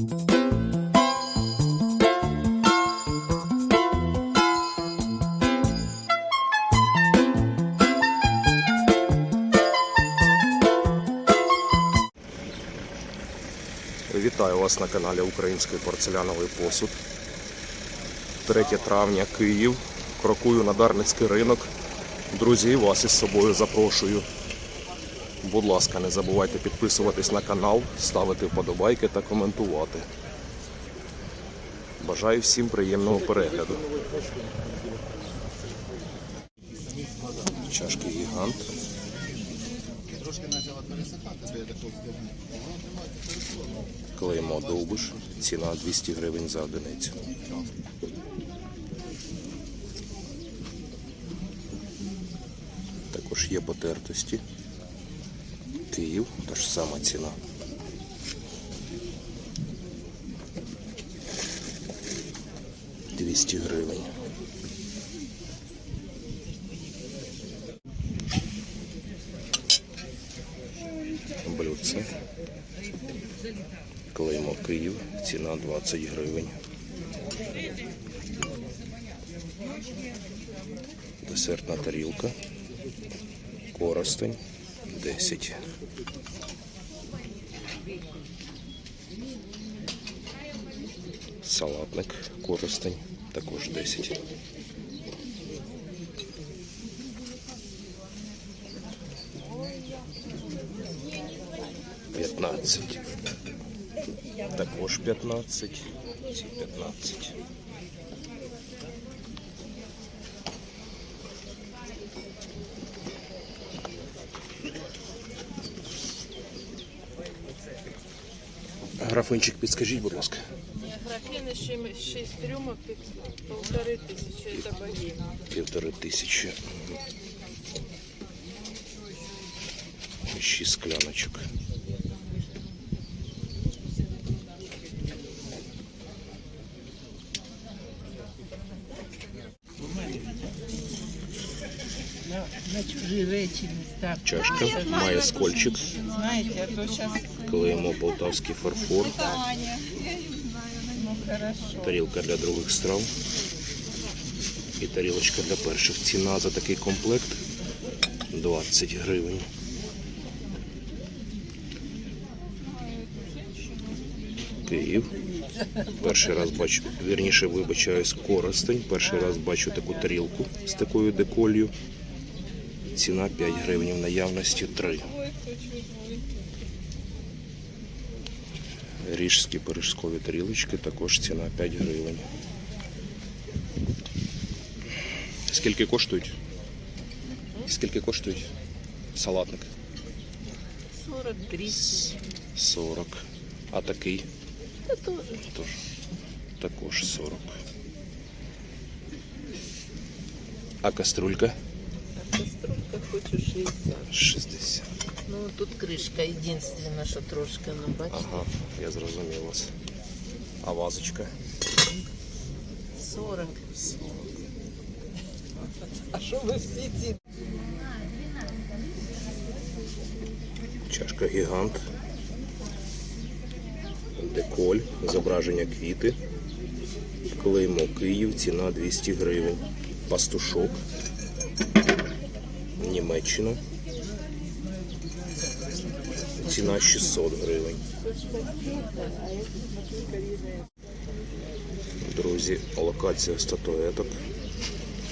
Вітаю вас на каналі Український порцеляновий посуд. 3 травня, Київ. Крокую на Дарницький ринок. Друзі, вас із собою запрошую. Будь ласка, не забувайте підписуватись на канал, ставити вподобайки та коментувати. Бажаю всім приємного перегляду. Чашки гігант. Клеймо довбиш. Ціна 200 гривень за одиницю. Також є потертості. Київ, та ж сама ціна. Двісті гривень. Блюдце. Клеймо Київ, ціна 20 гривень. Десертна тарілка. Коростень 10. Салатник коростень також 10. П'ятнадцять. Також 15. Ці 15. Графинчик, підскажіть, будь ласка. Графины 6 рюмок, пи- полторы тысячи, это богиня. Півтори тисячі. Шість скляночок. На, чужі речі не став. Чашка має скольчик. Знаєте, а то зараз Клеїмо полтавський фарфор. ну хорошо. Тарілка для других страв. І тарілочка для перших. Ціна за такий комплект 20 гривень. Київ. Перший раз бачу, вірніше вибачаюсь, коростень. Перший раз бачу таку тарілку з такою деколью. Ціна 5 гривень, в наявності 3. Ріжські пиріжкові тарілочки, також ціна 5 гривень. Скільки коштують? Скільки коштують? Салатник? 40, 30. 40. А такий? Это тоже. Тож, також 40. А каструлька? Кастрюлька хочу 60. 60. Ну, тут кришка единственная, що трошки, ну, бачите, Ага, я зрозумів вас. А вазочка? 40. А що ви всі ці? Чашка гігант. Деколь, зображення квіти. Клеймо Київ, ціна 200 гривень. Пастушок. Німеччина. Ціна 600 гривень. Друзі, локація статуеток.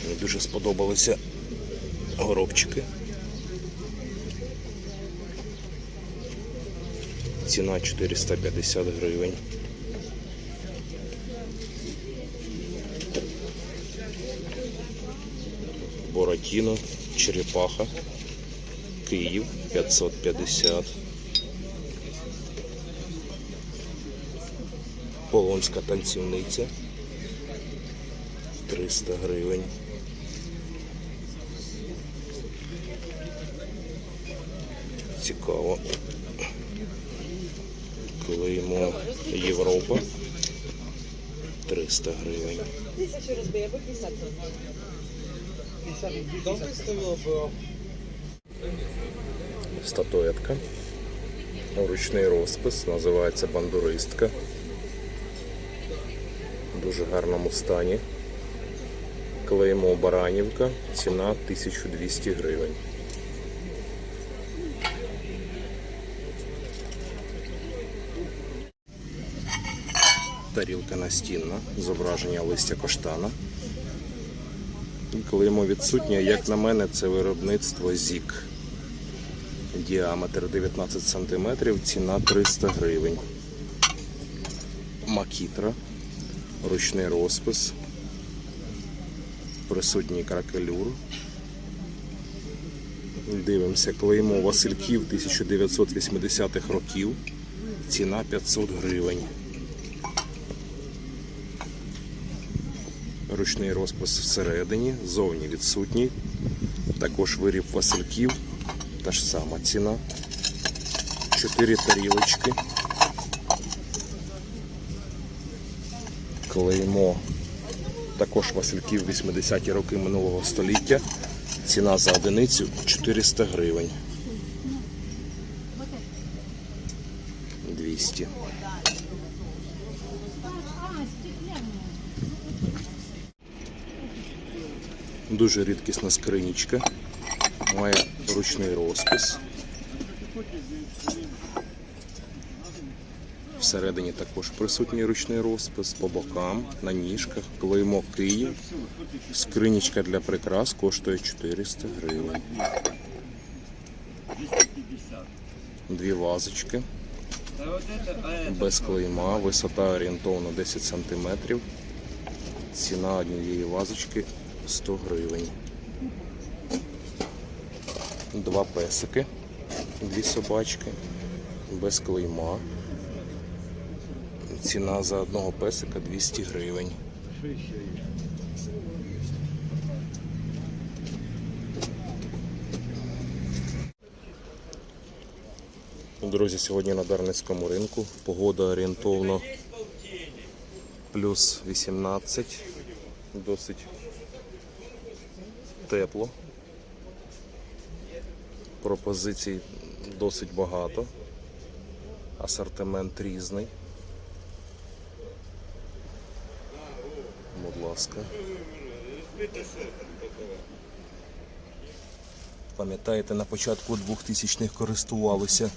Мені дуже сподобалися горобчики. Ціна 450 гривень. Боратіно, черепаха, Київ 550. Полонська танцівниця 300 гривень. Цікаво. Клеймо Європа 300 гривень. Статуетка. Ручний розпис, називається бандуристка. в дуже гарному стані. Клеймо Баранівка, ціна 1200 гривень. Тарілка настінна, зображення листя каштана. І клеймо відсутнє, як на мене, це виробництво ЗІК. Діаметр 19 см, ціна 300 гривень. Макітра, ручний розпис, присутній кракелюр. Дивимося, клеймо Васильків 1980-х років. Ціна 500 гривень. Ручний розпис всередині, зовні відсутній. Також виріб Васильків. Та ж сама ціна. Чотири тарілочки. Клеймо. Також Васильків 80-ті роки минулого століття. Ціна за одиницю 400 гривень. 200. Дуже рідкісна скринічка. Має ручний розпис. Всередині також присутній ручний розпис по бокам, на ніжках, клеймо Київ. Скринічка для прикрас коштує 400 гривень. Дві вазочки. Без клейма, висота орієнтовно 10 см. Ціна однієї вазочки 100 гривень. Два песики, дві собачки, без клейма. Ціна за одного песика 200 гривень. Друзі, сьогодні на Дарницькому ринку. Погода орієнтовно плюс 18. Досить тепло. Пропозицій досить багато. Асортимент різний. Будь ласка. Пам'ятаєте, на початку 2000-х користувалися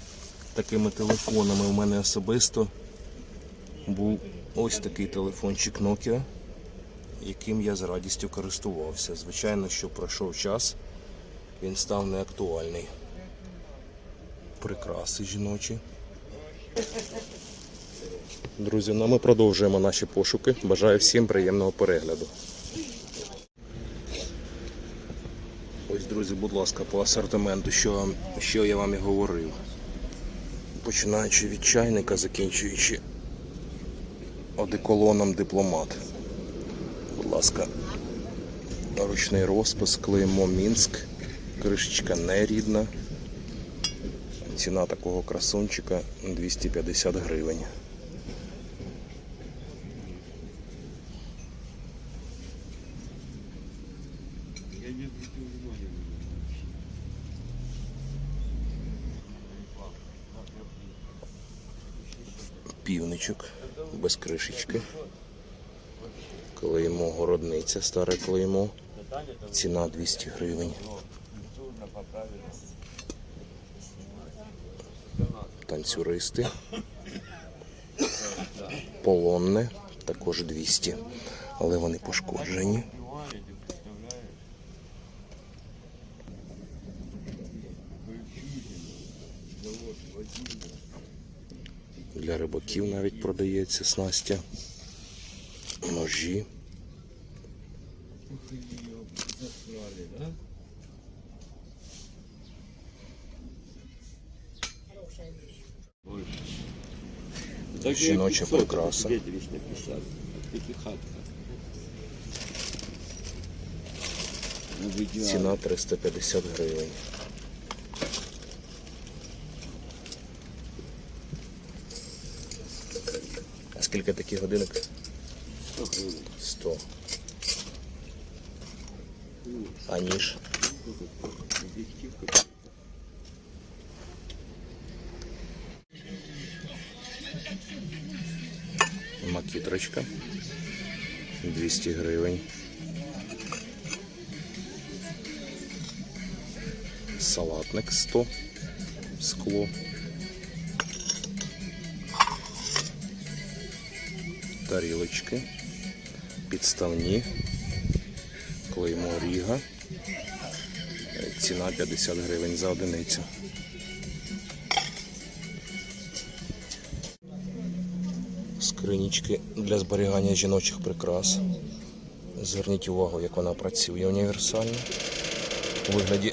такими телефонами. У мене особисто був ось такий телефончик Nokia, яким я з радістю користувався. Звичайно, що пройшов час, він став неактуальний. Прикраси жіночі. Друзі, ну ми продовжуємо наші пошуки. Бажаю всім приємного перегляду. Ось, друзі, будь ласка, по асортименту, що, що я вам і говорив. Починаючи від чайника, закінчуючи одеколоном дипломат. Ласка, ручний розпис, клеймо Мінськ, кришечка нерідна. Ціна такого красунчика 250 гривень. Півничок без кришечки. Клеймо городниця, старе клеймо. Ціна 200 гривень. Танцюристи. Полонне також 200, але вони пошкоджені. Для рибаків навіть продається снастя. Ножі. Жіноча прикраса. Где 250? Пятихатка. В идеале. Ціна 350 гривень. А скільки таких годинок? 100 гривен. 100. А ніж? Объектив какой. Макітрочка. 200 гривень. Салатник 100 скло. Тарілочки, Підставні, клеймо Ріга. Ціна 50 гривень за одиницю. Скринічки для зберігання жіночих прикрас. Зверніть увагу, як вона працює універсально. У вигляді,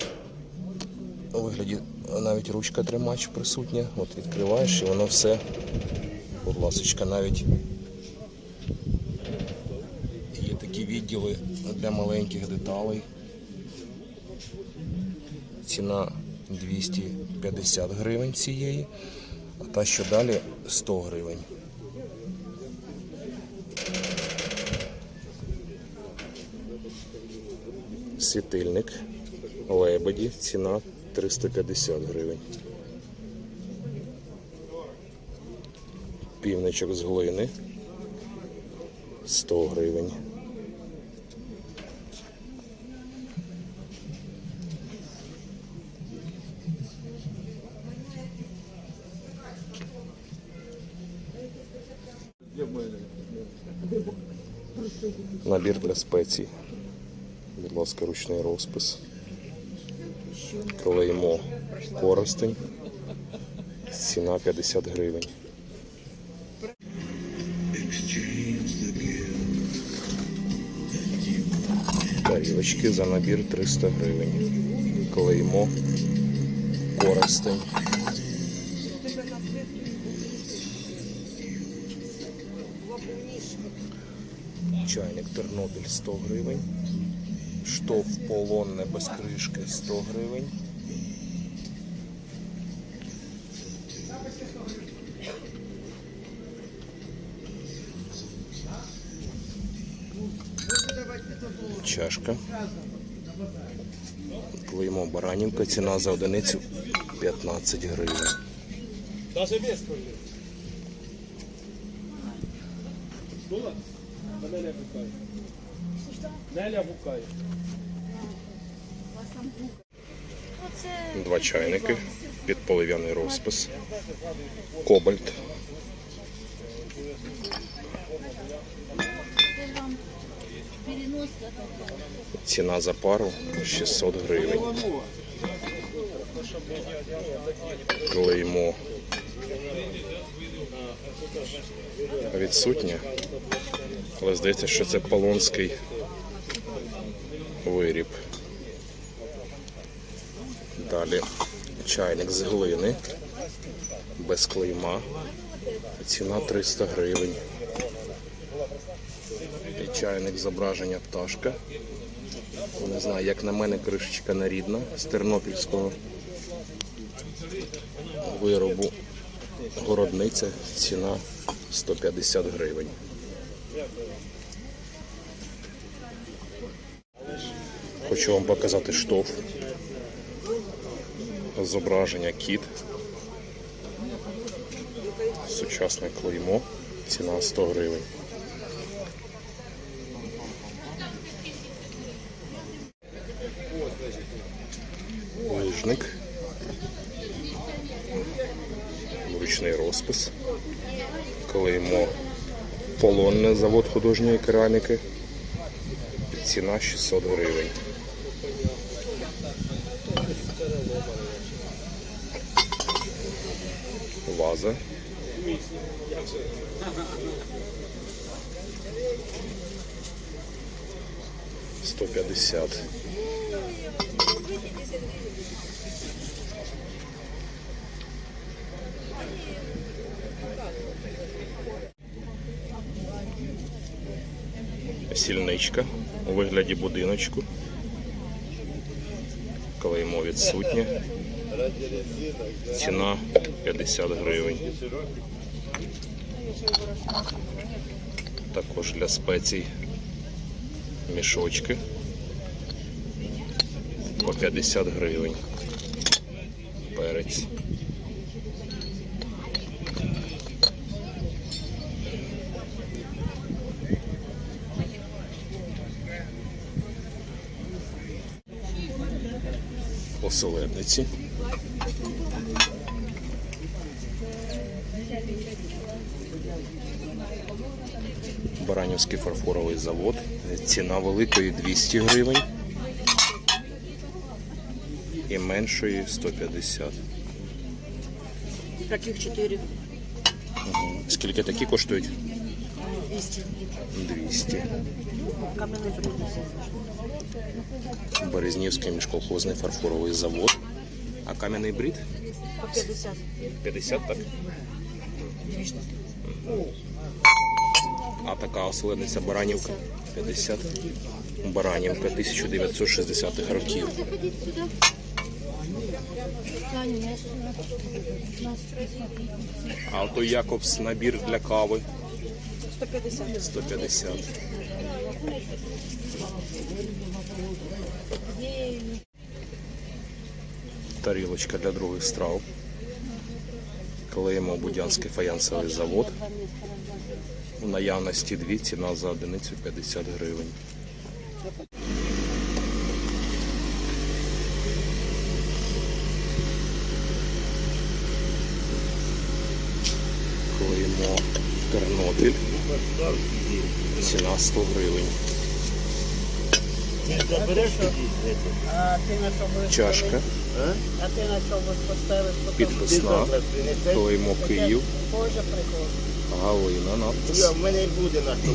у вигляді навіть ручка тримач присутня. От відкриваєш і воно все. Будь ласочка, навіть є такі відділи для маленьких деталей. Ціна 250 гривень цієї, а та що далі 100 гривень. Світильник лебеді, ціна 350 гривень. Півничок з глини 100 гривень. Набір для спецій. Будь ласка, ручний розпис. Клеймо коростень. Ціна 50 гривень. Тарілочки за набір 300 гривень. Клеймо коростень. Чайник Тернопіль 100 гривень. Штоф полонне без кришки 100 гривень. Чашка. Клеймо Баранівка. Ціна за одиницю 15 гривень. Даже без Неля гукає. Неля гукає. Два чайники під полив'яний розпис. Кобальт. Ціна за пару 600 гривень. Клеймо відсутнє. Але здається, що це полонський виріб. Далі чайник з глини без клейма. Ціна 300 гривень. І чайник зображення пташка. Не знаю, як на мене, кришечка нарідна з тернопільського виробу. Городниця. Ціна 150 гривень. Хочу вам показати штоф. Зображення кіт. Сучасне клеймо. Ціна 100 гривень. Лижник. Ручний розпис. Клеймо полонне завод художньої кераміки. Ціна 600 гривень. Ваза. Сто п'ятдесят. Сільничка у вигляді будиночку. Клеймо відсутнє. Ціна 50 гривень. Також для спецій мішочки по 50 гривень. Перець. Оселедниці. Баранівський фарфоровий завод. Ціна великої 200 гривень. І меншої 150. Таких чотири. Скільки такі коштують? 200. 200. Кам'яний прийдеться. Березнівський міжколхозний фарфоровий завод. А кам'яний брід? По 50. 50, так? А така оселедниця Баранівка 50. Баранівка 1960-х років. А ото Якобс набір для кави 150. 150. Тарілочка для других страв. Клеїмо Будянський фаянсовий завод. У наявності дві, ціна за одиницю 50 гривень. Клеїмо Тернопіль. Ціна 100 гривень. Чашка А ти на що будеш поставити? підписна. Клеїмо Київ. Позже приходить. Галина надпис. У мене буде на що.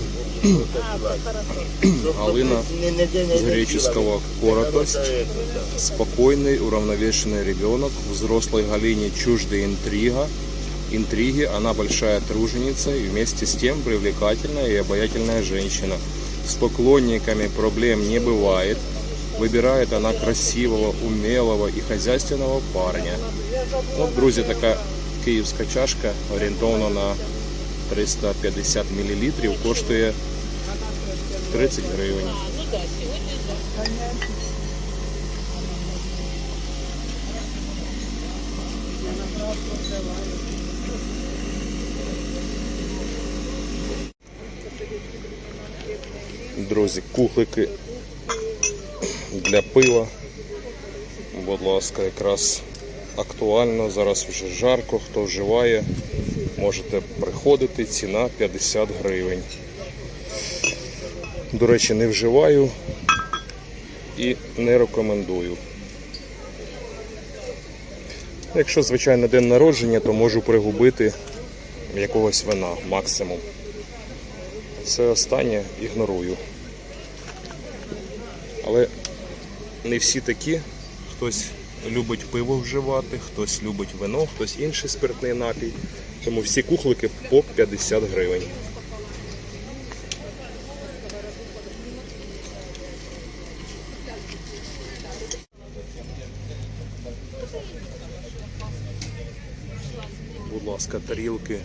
Галина Не, не, не, не, с греческого коротость. Спокойный, уравновешенный ребенок. Взрослой Галине чужда интрига. Интриги, она большая труженица и вместе с тем привлекательная и обаятельная женщина. С поклонниками проблем не бывает. Выбирает она красивого, умелого и хозяйственного парня. От, друзі, така київська чашка орієнтовно на 350 мл, коштує 30 гривень. Друзі, кухлики для пива. Будь ласка, якраз актуально. Зараз вже жарко. Хто вживає, можете приходити. Ціна 50 гривень. До речі, не вживаю і не рекомендую. Якщо, звичайно, день народження, то можу пригубити якогось вина максимум. Все останнє ігнорую. Але не всі такі. Хтось любить пиво вживати, хтось любить вино, хтось інший спиртний напій. Тому всі кухлики по 50 гривень. Будь ласка, тарілки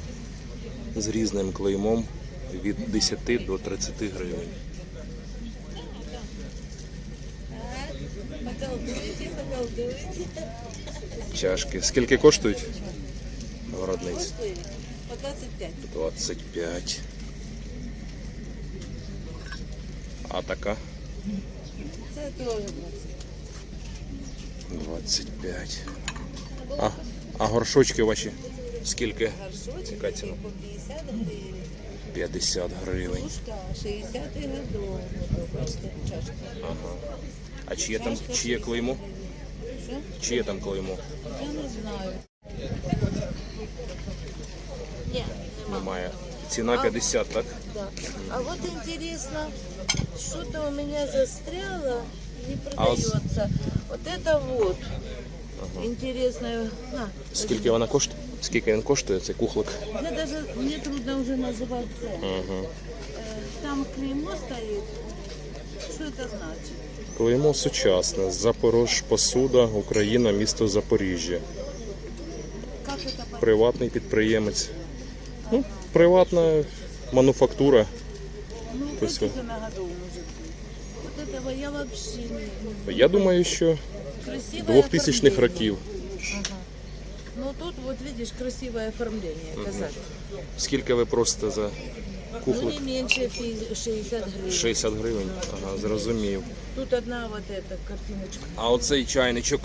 з різним клеймом від 10 до 30 гривень. Чашки. Скільки коштують? Городниці. По 25. 25. А така? Це теж 25. А, а горшочки ваші? Скільки? Яка ціна? по 50 гривень. 50 гривень. Пушка 60 годов. Бачите, чашка. Ага. А чиє там чиє клеймо? Чиє там клеймо? Я не знаю. Ні, нема. Немає. Ціна 50, так? Да. А вот интересно, что-то у меня застряло, не А вот- продается. Вот это вот. Интересное. На, Скільки вона коштує? Скільки він коштує, цей кухлик? мне даже мне трудно уже называть цену. Угу. Э, Там клеймо стоит. Что это значит? Клеймо сучасне. Запорож, посуда, Україна, місто Запоріжжя. Как это понять? Приватний підприємець. Ну, приватна мануфактура. Ну, то есть каких она годов может быть? Вот этого я вообще не... Я думаю, що Красивое 2000-х оформление. років. Ну тут вот видишь красивое оформление, казак. Скільки ви просите за Ну кухлик? не меньше фи- 60 гривен. 60 гривень. Ага, зрозумів. Тут одна вот эта картиночка. А оцей чайничок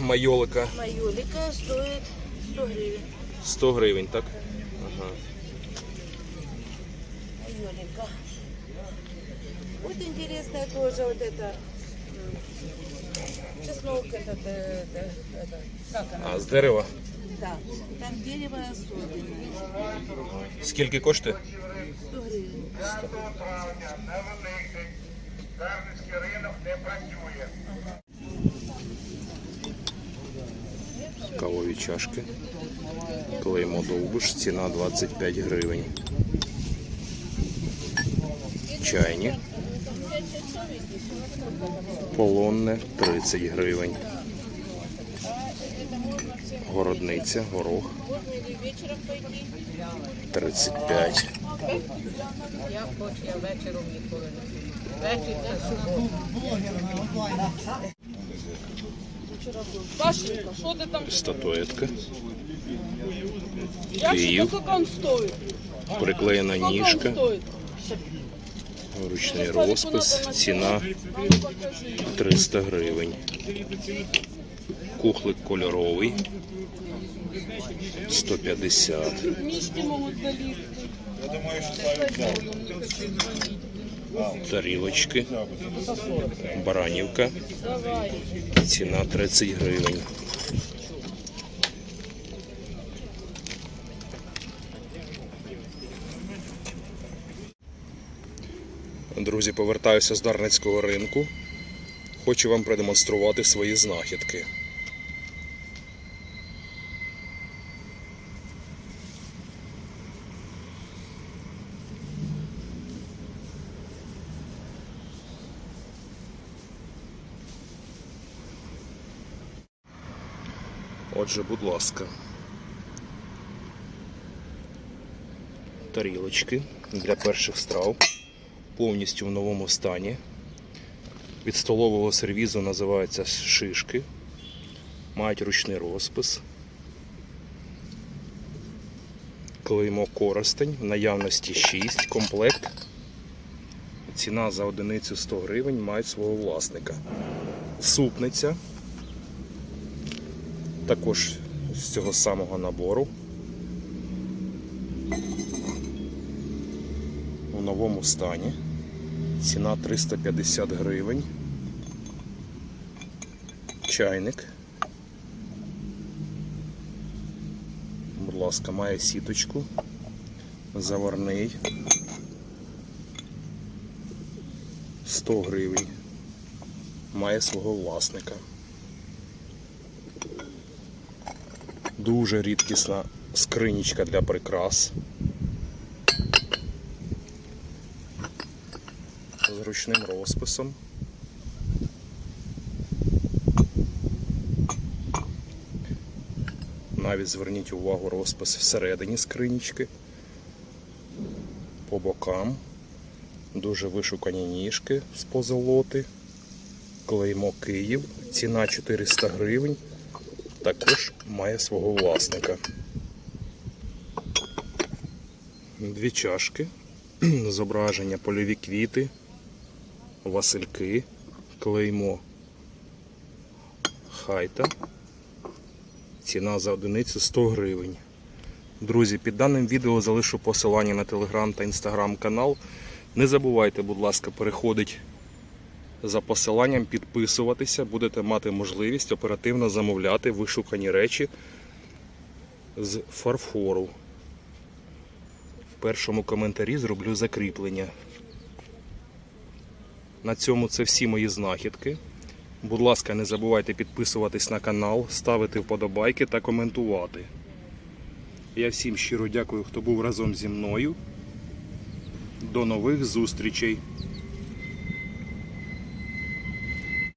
майолика Майолика стоит 100 гривен. 100 гривень, так? Ага. Майолика. Вот интересная тоже вот это м, чеснок этот, э, это, это, как она? А з дерева Да, там дерево особенное. скільки коштує? 100 гривен. Кавові чашки. Клеймо довбуш, ціна 25 гривень. Чайні. Полонне 30 гривень. Городниця, горох. 35. Я хочу, я вечором ніколи не. Вечір. Пашенька, що ти там? Статуетка. Київ. сколько он стоїть? Приклеєна ніжка. Ручний розпис. Ціна А ну 300 гривень. Кухлик кольоровий. 150. Мішки можуть залізти. Тарілочки. Баранівка. Ціна 30 гривень. Друзі, повертаюся з Дарницького ринку. Хочу вам продемонструвати свої знахідки. Отже, будь ласка. Тарілочки для перших страв. Повністю в новому стані. Від столового сервізу називаються шишки. Мають ручний розпис. Клеймо коростень. В наявності 6. Комплект. Ціна за одиницю 100 гривень мають свого власника. Супниця також з цього самого набору. У новому стані. Ціна 350 гривень. Чайник. Будь ласка, має сіточку. Заварний. 100 гривень. Має свого власника. Дуже рідкісна скринічка для прикрас. З ручним розписом. Навіть зверніть увагу розпис всередині скринічки. По бокам. Дуже вишукані ніжки з позолоти. Клеймо Київ. Ціна 400 гривень також має свого власника. Дві чашки, зображення польові квіти, васильки, клеймо хайта. Ціна за одиницю 100 гривень. Друзі, під даним відео залишу посилання на телеграм та інстаграм канал. Не забувайте, будь ласка, переходити за посиланням підписуватися, будете мати можливість оперативно замовляти вишукані речі з фарфору. В першому коментарі зроблю закріплення. На цьому це всі мої знахідки. Будь ласка, не забувайте підписуватись на канал, ставити вподобайки та коментувати. Я всім щиро дякую, хто був разом зі мною. До нових зустрічей!